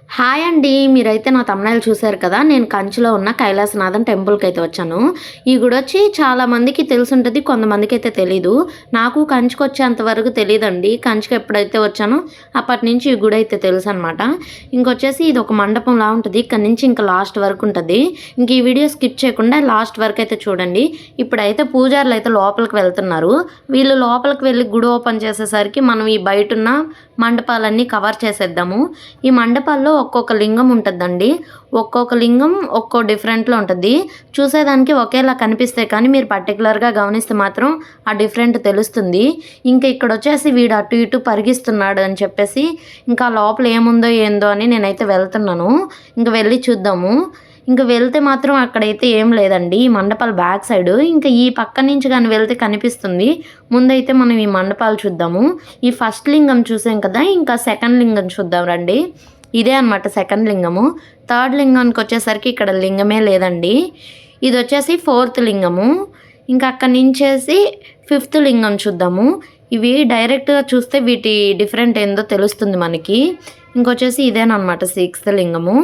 Hi అండి మీరైతే నా తమిళ చూశారు కదా? నేను కంచిలో ఉన్న కైలాసనాథన్ టెంపుల్కి అయితే వచ్చాను. ఈ గుడి వచ్చి చాలా మందికి తెలిసి ఉంటుంది కొంతమందికి అయితే తెలీదు. నాకు కంచికి వచ్చేంత వరకు తెలియదండి కంచికి ఎప్పుడైతే వచ్చానో అప్పటి నుంచి ఈ గుడి అయితే తెలుసు అనమాట ఇంకొచ్చేసి ఇది ఒక మండపంలా ఉంటుంది ఇక్కడ నుంచి ఇంకా లాస్ట్ వరకు ఉంటుంది. ఇంక ఈ వీడియో స్కిప్ చేయకుండా లాస్ట్ వరకు అయితే చూడండి. ఇప్పుడైతే పూజారులు అయితే లోపలికి వెళ్తున్నారు. వీళ్ళు లోపలికి వెళ్ళి గుడి ఓపెన్ చేసేసరికి మనం ఈ బయట ఉన్న మండపాలన్నీ కవర్ చేసేద్దాము. ఈ మండపాలు లింగాల్లో ఒక్కొక్క లింగం ఉంటుందండి. ఒక్కొక్క లింగం ఒక్కో డిఫరెంట్లో ఉంటుంది. చూసేదానికి ఒకేలా కనిపిస్తాయి కానీ మీరు పర్టికులర్గా గమనిస్తే మాత్రం ఆ డిఫరెంట్ తెలుస్తుంది. ఇంకా ఇక్కడ వచ్చేసి వీడు అటు ఇటు పరిగిస్తున్నాడు అని చెప్పేసి ఇంకా లోపల ఏముందో ఏందో అని నేనైతే వెళ్తున్నాను. ఇంకా వెళ్ళి చూద్దాము. ఇంకా వెళ్తే మాత్రం అక్కడైతే ఏం లేదండి. ఈ మండపాల బ్యాక్ సైడ్. ఇంకా ఈ పక్క నుంచి కానీ వెళ్తే కనిపిస్తుంది. ముందైతే మనం ఈ మండపాలు చూద్దాము. ఈ ఫస్ట్ లింగం చూసాం కదా ఇంకా సెకండ్ లింగం చూద్దాం రండి. ఇదే అనమాట సెకండ్ లింగము. థర్డ్ లింగానికి వచ్చేసరికి ఇక్కడ లింగమే లేదండి. ఇది వచ్చేసి ఫోర్త్ లింగము. ఇంకా అక్కడి నుంచేసి ఫిఫ్త్ లింగం చూద్దాము. ఇవి డైరెక్ట్గా చూస్తే వీటి డిఫరెంట్ ఏందో తెలుస్తుంది మనకి. ఇంకొచ్చేసి ఇదేనమాట సిక్స్త్ లింగము.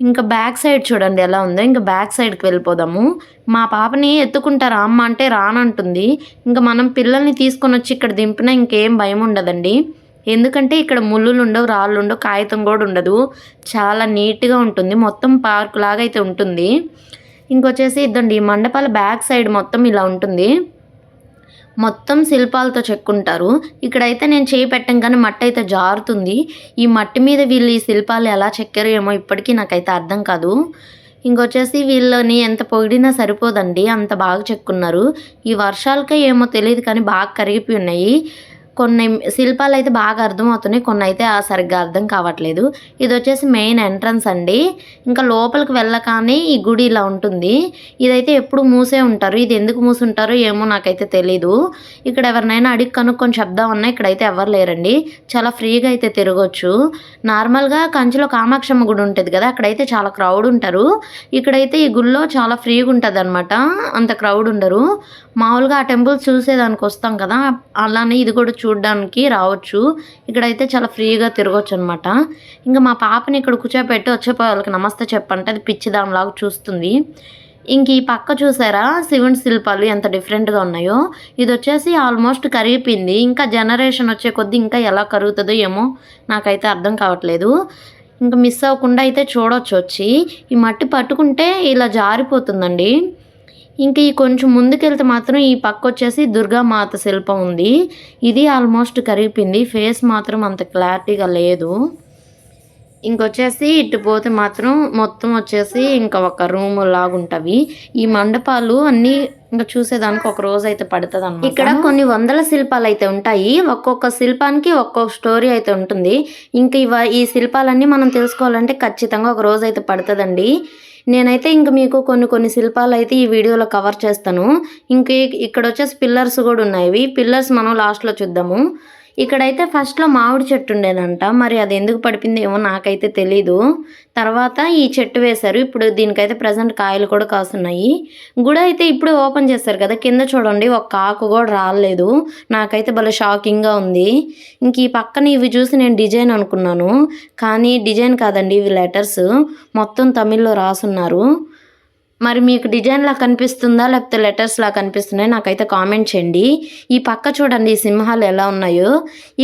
ఇంకా బ్యాక్ సైడ్ చూడండి ఎలా ఉందో. ఇంకా బ్యాక్ సైడ్కి వెళ్ళిపోదాము. మా పాపని ఎత్తుకుంటారా అమ్మ అంటే రానంటుంది. ఇంకా మనం పిల్లల్ని తీసుకొని వచ్చి ఇక్కడ దింపినా ఇంకేం భయం ఉండదండి. ఎందుకంటే ఇక్కడ ముళ్ళులు ఉండవు రాళ్ళు ఉండవు కాగితం కూడా ఉండదు. చాలా నీట్గా ఉంటుంది. మొత్తం పార్క్ లాగా అయితే ఉంటుంది. ఇంకొచ్చేసి ఇద్దండి ఈ మండపాల బ్యాక్ సైడ్ మొత్తం ఇలా ఉంటుంది. మొత్తం శిల్పాలతో చెక్కుంటారు. ఇక్కడైతే నేను చేయి పెట్టంగానే మట్టి అయితే జారుతుంది. ఈ మట్టి మీద వీళ్ళు ఈ శిల్పాలు ఎలా చెక్కారో ఏమో ఇప్పటికీ నాకైతే అర్థం కాదు. ఇంకొచ్చేసి వీళ్ళని ఎంత పొగిడినా సరిపోదండి. అంత బాగా చెక్కున్నారు. ఈ వర్షాలకే ఏమో తెలియదు కానీ బాగా కరిగిపోయి ఉన్నాయి. కొన్ని శిల్పాలు అయితే బాగా అర్థమవుతున్నాయి కొన్ని అయితే ఆ సరిగ్గా అర్థం కావట్లేదు. ఇది వచ్చేసి మెయిన్ ఎంట్రన్స్ అండి. ఇంకా లోపలికి వెళ్ళగానే ఈ గుడి ఇలా ఉంటుంది. ఇదైతే ఎప్పుడు మూసే ఉంటారు. ఇది ఎందుకు మూసి ఉంటారో ఏమో నాకైతే తెలీదు. ఇక్కడ ఎవరినైనా అడిగి కనుక్కొని చెప్దామన్నా ఇక్కడైతే ఎవరు లేరండి. చాలా ఫ్రీగా అయితే తిరగొచ్చు. నార్మల్గా కంచిలో కామాక్షమ్మ గుడి ఉంటుంది కదా అక్కడైతే చాలా క్రౌడ్ ఉంటారు. ఇక్కడైతే ఈ గుడిలో చాలా ఫ్రీగా ఉంటుంది అనమాట అంత క్రౌడ్ ఉండరు. మామూలుగా ఆ టెంపుల్ చూసేదానికి వస్తాం కదా అలానే ఇది కూడా చూడడానికి రావచ్చు. ఇక్కడైతే చాలా ఫ్రీగా తిరగచ్చు అనమాట ఇంకా మా పాపని ఇక్కడ కూర్చోబెట్టి వచ్చే వాళ్ళకి నమస్తే చెప్పంటే అది పిచ్చిదాంలాగా చూస్తుంది. ఇంక ఈ పక్క చూసారా? శివుని శిల్పాలు ఎంత డిఫరెంట్గా ఉన్నాయో. ఇది వచ్చేసి ఆల్మోస్ట్ కరిగిపోయింది. ఇంకా జనరేషన్ వచ్చే కొద్దీ ఇంకా ఎలా కరుగుతుందో ఏమో నాకైతే అర్థం కావట్లేదు. ఇంకా మిస్ అవ్వకుండా అయితే చూడవచ్చు వచ్చి. ఈ మట్టి పట్టుకుంటే ఇలా జారిపోతుందండి. ఇంక ఈ కొంచెం ముందుకెళ్తే మాత్రం ఈ పక్క వచ్చేసి దుర్గామాత శిల్పం ఉంది. ఇది ఆల్మోస్ట్ కరిగిపోయింది. ఫేస్ మాత్రం అంత క్లారిటీగా లేదు. ఇంకొచ్చేసి ఇటు పోతే మాత్రం మొత్తం వచ్చేసి ఇంకా ఒక రూమ్ లాగా ఈ మండపాలు అన్నీ ఇంకా చూసేదానికి ఒక రోజు అయితే పడుతుంది అన్నమాట ఇక్కడ కొన్ని వందల శిల్పాలు అయితే ఉంటాయి. ఒక్కొక్క శిల్పానికి ఒక్కొక్క స్టోరీ అయితే ఉంటుంది. ఇంకా ఇవ ఈ శిల్పాలన్నీ మనం తెలుసుకోవాలంటే ఖచ్చితంగా ఒక రోజు అయితే పడుతుందండి. నేనైతే ఇంక మీకు కొన్ని కొన్ని శిల్పాలు అయితే ఈ వీడియోలో కవర్ చేస్తాను. ఇంక ఇక్కడ వచ్చేసి పిల్లర్స్ కూడా ఉన్నాయి. పిల్లర్స్ మనం లాస్ట్లో చూద్దాము. ఇక్కడైతే ఫస్ట్లో మామిడి చెట్టు ఉండేదంట. మరి అది ఎందుకు పడిపోయింది ఏమో నాకైతే తెలీదు. తర్వాత ఈ చెట్టు వేశారు. ఇప్పుడు దీనికైతే ప్రజెంట్ కాయలు కూడా కాస్తున్నాయి. గుడి అయితే ఇప్పుడు ఓపెన్ చేస్తారు కదా. కింద చూడండి ఒక ఆకు కూడా రాలేదు. నాకైతే భలే షాకింగ్గా ఉంది. ఇంక ఈ పక్కన ఇవి చూసి నేను డిజైన్ అనుకున్నాను. కానీ డిజైన్ కాదండి ఇవి లెటర్స్. మొత్తం తమిళ్ళో రాసున్నారు. మరి మీకు డిజైన్లా కనిపిస్తుందా? లేకపోతే లెటర్స్లా కనిపిస్తున్నాయి? నాకైతే కామెంట్ చేయండి. ఈ పక్క చూడండి ఈ సింహాలు ఎలా ఉన్నాయో.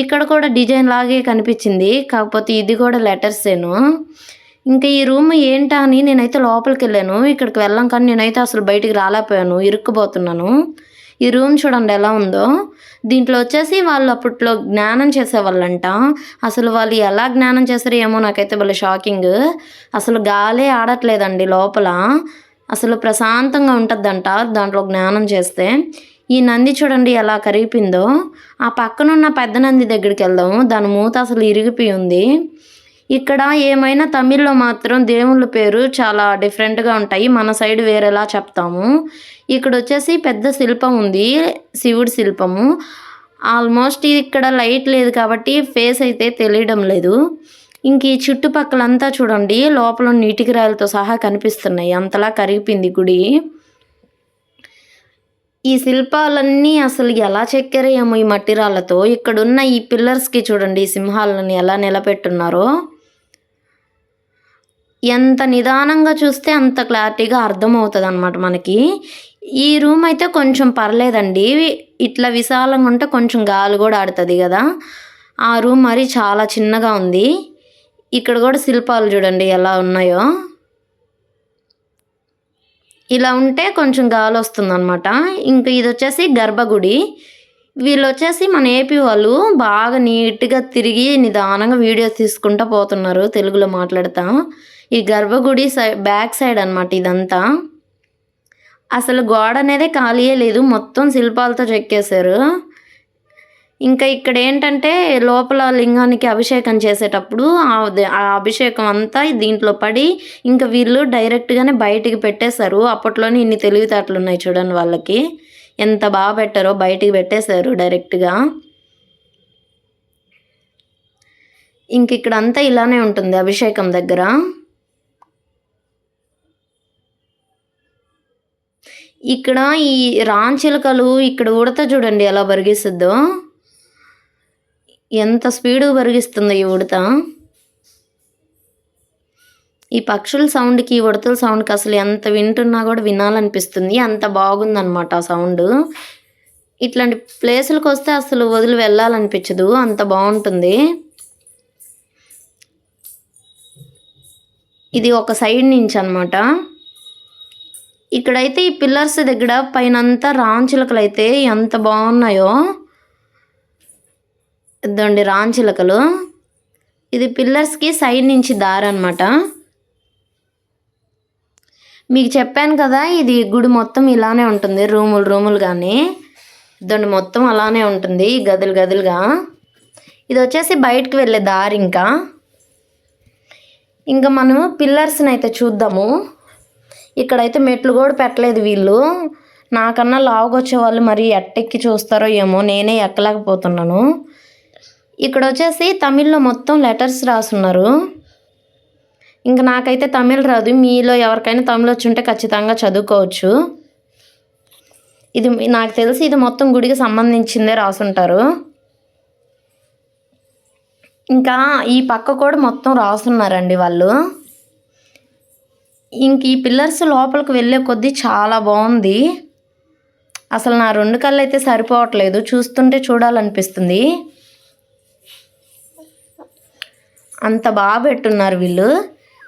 ఇక్కడ కూడా డిజైన్ లాగే కనిపించింది. కాకపోతే ఇది కూడా లెటర్సేను ఇంకా ఈ రూమ్ ఏంటా అని నేనైతే లోపలికి వెళ్ళాను. ఇక్కడికి వెళ్ళాం కానీ నేనైతే అసలు బయటికి రాలేకపోయాను. ఇరుక్కుపోతున్నాను. ఈ రూమ్ చూడండి ఎలా ఉందో. దీంట్లో వచ్చేసి వాళ్ళు అప్పట్లో జ్ఞానం చేసేవాళ్ళంట. అసలు వాళ్ళు ఎలా జ్ఞానం చేస్తారో ఏమో నాకైతే వాళ్ళ షాకింగ్ అసలు గాలే ఆడట్లేదండి లోపల. అసలు ప్రశాంతంగా ఉంటుందంట దాంట్లో జ్ఞానం చేస్తే. ఈ నంది చూడండి ఎలా కరిగిపోయిందో. ఆ పక్కనున్న పెద్ద నంది దగ్గరికి వెళ్దాము. దాని మూత అసలు ఇరిగిపోయి ఉంది. ఇక్కడ ఏమైనా తమిళ్ళో మాత్రం దేవుళ్ళ పేరు చాలా డిఫరెంట్గా ఉంటాయి. మన సైడ్ వేరేలా చెప్తాము. ఇక్కడ వచ్చేసి పెద్ద శిల్పం ఉంది. శివుడి శిల్పము. ఆల్మోస్ట్ ఇక్కడ లైట్ లేదు కాబట్టి ఫేస్ అయితే తెలియడం లేదు. ఇంక ఈ చుట్టుపక్కలంతా చూడండి లోపల నీటికి రాయలతో సహా కనిపిస్తున్నాయి. అంతలా కరిగిపోయింది గుడి. ఈ శిల్పాలన్నీ అసలు ఎలా చెక్కారో ఏమో ఈ మట్టి రాళ్ళతో. ఇక్కడున్న ఈ పిల్లర్స్కి చూడండి ఈ సింహాలను ఎలా నిలబెట్టున్నారో. ఎంత నిదానంగా చూస్తే అంత క్లారిటీగా అర్థమవుతుంది అనమాట మనకి. ఈ రూమ్ అయితే కొంచెం పర్లేదండి. ఇట్లా విశాలంగా ఉంటే కొంచెం గాలి కూడా ఆడుతుంది కదా. ఆ రూమ్ మరి చాలా చిన్నగా ఉంది. ఇక్కడ కూడా శిల్పాలు చూడండి ఎలా ఉన్నాయో. ఇలా ఉంటే కొంచెం గాలి వస్తుంది అనమాట ఇంకా ఇది వచ్చేసి గర్భగుడి. వీళ్ళు వచ్చేసి మన ఏపీ వాళ్ళు బాగా నీట్గా తిరిగి నిదానంగా వీడియోస్ తీసుకుంటూ పోతున్నారు తెలుగులో మాట్లాడతా. ఈ గర్భగుడి సై బ్యాక్ సైడ్ అనమాట ఇదంతా. అసలు గోడ అనేదే ఖాళీయే లేదు మొత్తం శిల్పాలతో చెక్కేశారు. ఇంకా ఇక్కడ ఏంటంటే లోపల లింగానికి అభిషేకం చేసేటప్పుడు ఆ అభిషేకం అంతా దీంట్లో పడి ఇంకా వీళ్ళు డైరెక్ట్గానే బయటికి పెట్టేశారు. అప్పట్లోనే ఇన్ని తెలివితేటలు ఉన్నాయి చూడండి వాళ్ళకి. ఎంత బాగా పెట్టారో బయటికి పెట్టేశారు డైరెక్ట్గా ఇంక ఇక్కడ అంతా ఇలానే ఉంటుంది అభిషేకం దగ్గర. ఇక్కడ ఈ రాంచిలకలు ఇక్కడ ఉడత చూడండి ఎలా బరిగిస్తుందో ఎంత స్పీడు బరిగిస్తుందో ఈ ఉడత? ఈ పక్షుల సౌండ్కి ఈ ఉడతల సౌండ్కి అసలు ఎంత వింటున్నా కూడా వినాలనిపిస్తుంది. అంత బాగుందన్నమాట ఆ సౌండ్ ఇట్లాంటి ప్లేసులకు వస్తే అసలు వదిలి వెళ్ళాలనిపించదు. అంత బాగుంటుంది. ఇది ఒక సైడ్ నుంచి అనమాట ఇక్కడైతే ఈ పిల్లర్స్ దగ్గర పైనంతా రాంచిలకలు అయితే ఎంత బాగున్నాయో ఇదండి రాంచిలకలు ఇది పిల్లర్స్కి సైడ్ నుంచి దారి అనమాట మీకు చెప్పాను కదా ఇది గుడి మొత్తం ఇలానే ఉంటుంది రూములు రూములు కానీ ఇదండి మొత్తం అలానే ఉంటుంది గదులు గదులుగా. ఇది వచ్చేసి బయటకు వెళ్ళే దారి ఇంకా. ఇంకా మనము పిల్లర్స్ని అయితే చూద్దాము. ఇక్కడైతే మెట్లు కూడా పెట్టలేదు వీళ్ళు. నాకన్నా లావుగొచ్చే వాళ్ళు మరి ఎట్టెక్కి చూస్తారో ఏమో నేనే ఎక్కలేకపోతున్నాను. ఇక్కడ వచ్చేసి తమిళ్ళో మొత్తం లెటర్స్ రాసున్నారు. ఇంకా నాకైతే తమిళ్ రాదు. మీలో ఎవరికైనా తమిళ్ వచ్చి ఉంటే ఖచ్చితంగా చదువుకోవచ్చు. ఇది నాకు తెలిసి ఇది మొత్తం గుడికి సంబంధించిందే రాసుంటారు. ఇంకా ఈ పక్క కూడా మొత్తం రాసున్నారండి వాళ్ళు. ఇంక ఈ పిల్లర్స్ లోపలికి వెళ్ళే కొద్దీ చాలా బాగుంది అసలు నా రెండు కళ్ళు అయితే సరిపోవట్లేదు. చూస్తుంటే చూడాలనిపిస్తుంది. అంత బాగా పెట్టున్నారు వీళ్ళు.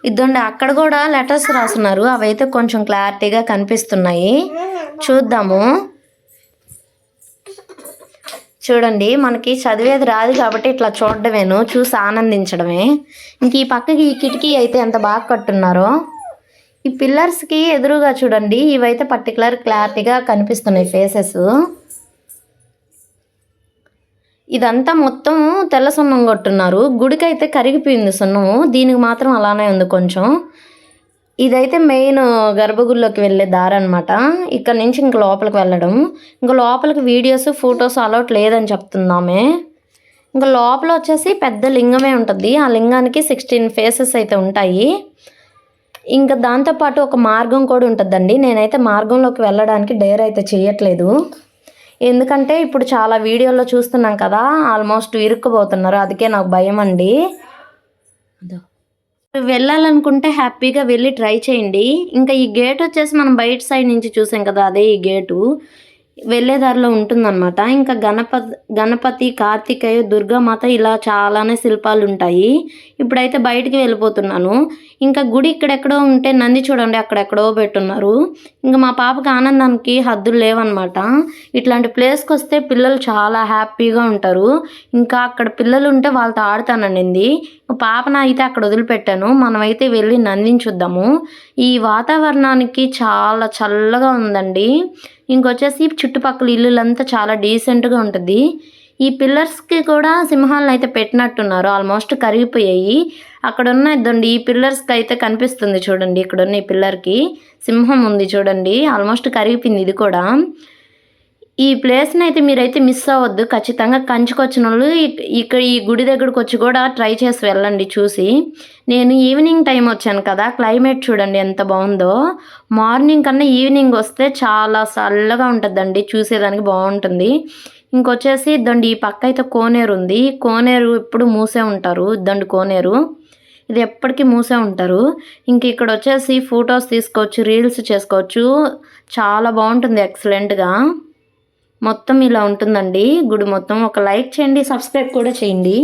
ఇద్దండి అక్కడ కూడా లెటర్స్ రాస్తున్నారు. అవైతే కొంచెం క్లారిటీగా కనిపిస్తున్నాయి. చూద్దాము. చూడండి మనకి చదివేది రాదు కాబట్టి ఇట్లా చూడడమేను. చూసి ఆనందించడమే. ఇంక ఈ పక్కకి ఈ కిటికీ అయితే ఎంత బాగా కట్టున్నారో. ఈ పిల్లర్స్కి ఎదురుగా చూడండి ఇవైతే పర్టికులర్ క్లారిటీగా కనిపిస్తున్నాయి ఫేసెస్. ఇదంతా మొత్తం తెల్ల సున్నం కొట్టున్నారు. గుడికి అయితే కరిగిపోయింది సున్నము దీనికి మాత్రం అలానే ఉంది కొంచెం. ఇదైతే మెయిన్ గర్భగుడిలోకి వెళ్ళే దారి అనమాట ఇక్కడ నుంచి ఇంక లోపలికి వెళ్ళడం. ఇంకా లోపలికి వీడియోస్ ఫొటోస్ అలౌట్ లేదని చెప్తున్నామే. ఇంకా లోపల వచ్చేసి పెద్ద లింగమే ఉంటుంది. ఆ లింగానికి సిక్స్టీన్ ఫేసెస్ అయితే ఉంటాయి. ఇంకా దాంతోపాటు ఒక మార్గం కూడా ఉంటుందండి. నేనైతే మార్గంలోకి వెళ్ళడానికి డేర్ అయితే చేయట్లేదు. ఎందుకంటే ఇప్పుడు చాలా వీడియోలో చూస్తున్నాం కదా ఆల్మోస్ట్ ఇరుక్కుపోతున్నారు. అందుకే నాకు భయం అండి. వెళ్ళాలనుకుంటే హ్యాపీగా వెళ్ళి ట్రై చేయండి. ఇంకా ఈ గేట్ వచ్చేసి మనం బయట సైడ్ నుంచి చూసాం కదా అదే ఈ గేటు. వెళ్ళేదారిలో ఉంటుందన్నమాట. ఇంకా గణపతి గణపతి కార్తికేయ దుర్గామాత ఇలా చాలానే శిల్పాలు ఉంటాయి. ఇప్పుడైతే బయటికి వెళ్ళిపోతున్నాను. ఇంకా గుడి ఇక్కడెక్కడో ఉంటే నంది చూడండి అక్కడెక్కడో పెట్టున్నారు. ఇంకా మా పాపకి ఆనందానికి హద్దులు లేవన్నమాట. ఇట్లాంటి ప్లేస్కి వస్తే పిల్లలు చాలా హ్యాపీగా ఉంటారు. ఇంకా అక్కడ పిల్లలు ఉంటే వాళ్ళతో ఆడతానండి పాపన అయితే అక్కడ వదిలిపెట్టాను. మనమైతే వెళ్ళి నందించుద్దాము ఈ వాతావరణానికి చాలా చల్లగా ఉందండి. ఇంకొచ్చేసి చుట్టుపక్కల ఇల్లులంతా చాలా డీసెంట్గా ఉంటుంది. ఈ పిల్లర్స్కి కూడా సింహాలను అయితే పెట్టినట్టున్నారు. ఆల్మోస్ట్ కరిగిపోయాయి. అక్కడ ఉన్న ఇద్దండి ఈ పిల్లర్స్కి అయితే కనిపిస్తుంది చూడండి. ఇక్కడ ఉన్న ఈ పిల్లర్కి సింహం ఉంది చూడండి. ఆల్మోస్ట్ కరిగిపోయింది ఇది కూడా. ఈ ప్లేస్ని అయితే మీరైతే మిస్ అవ్వద్దు. ఖచ్చితంగా కంచుకొచ్చిన వాళ్ళు ఇక్కడ ఈ గుడి దగ్గరకు వచ్చి కూడా ట్రై చేసి వెళ్ళండి చూసి. నేను ఈవినింగ్ టైం వచ్చాను కదా క్లైమేట్ చూడండి ఎంత బాగుందో. మార్నింగ్ కన్నా ఈవినింగ్ వస్తే చాలా చల్లగా ఉంటుందండి చూసేదానికి బాగుంటుంది. ఇంకొచ్చేసి ఇద్దండి ఈ పక్క అయితే కోనేరు ఉంది. కోనేరు ఎప్పుడు మూసే ఉంటారు ఇద్దండి కోనేరు. ఇది ఎప్పటికీ మూసే ఉంటారు. ఇంక ఇక్కడ వచ్చేసి ఫొటోస్ తీసుకోవచ్చు రీల్స్ చేసుకోవచ్చు. చాలా బాగుంటుంది ఎక్సలెంట్గా మొత్తం ఇలా ఉంటుందండి. గుడి మొత్తం ఒక లైక్ చేయండి సబ్స్క్రైబ్ కూడా చేయండి.